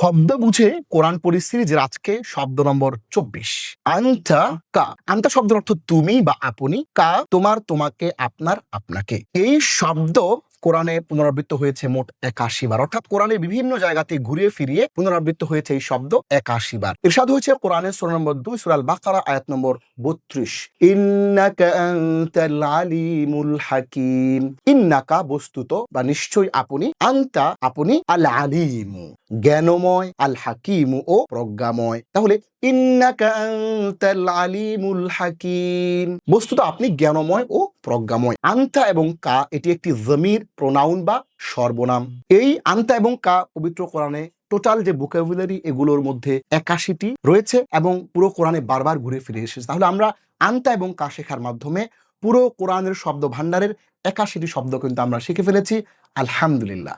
শব্দ বুঝে কোরআন পরিস্থিতি যে আজকে শব্দ নম্বর চব্বিশ। আন্তা কা। আন্তা শব্দের অর্থ তুমি বা আপনি। কা তোমার তোমাকে, আপনার আপনাকে। এই শব্দ কোরআনে পুনরাবৃত্ত হয়েছে মোট একাশি বার। অর্থাৎ কোরআনের বিভিন্ন জায়গাতে ঘুরিয়ে ফিরিয়ে পুনরাবৃত্ত হয়েছে এই শব্দ একাশি বার। এরশাদ হয়েছে কোরআনের সুরা নম্বর দুই সুরাল বাকারা আয়াত নম্বর বত্রিশ। আলিমুল হাকিম। ইন্নাকা বস্তুত বা নিশ্চয়ই আপনি, আন্তা আপনি আল আলিমু জ্ঞানময় আল হাকিমু ও প্রজ্ঞাময়। তাহলে আলিমুল হাকিম। বস্তুত আপনি জ্ঞানময় ও প্রজ্ঞাময়। আন্তা এবং কা এটি একটি জমির প্রোনাউন বা সর্বনাম। এই আন্তা এবং কা পবিত্র কোরআনে টোটাল যে ভোকাবুলারি এগুলোর মধ্যে একাশিটি রয়েছে এবং পুরো কোরআনে বারবার ঘুরে ফিরে এসেছে। তাহলে আমরা আন্তা এবং কা শেখার মাধ্যমে পুরো কোরআনের শব্দ ভাণ্ডারের একাশিটি শব্দ কিন্তু আমরা শিখে ফেলেছি। আলহামদুলিল্লাহ।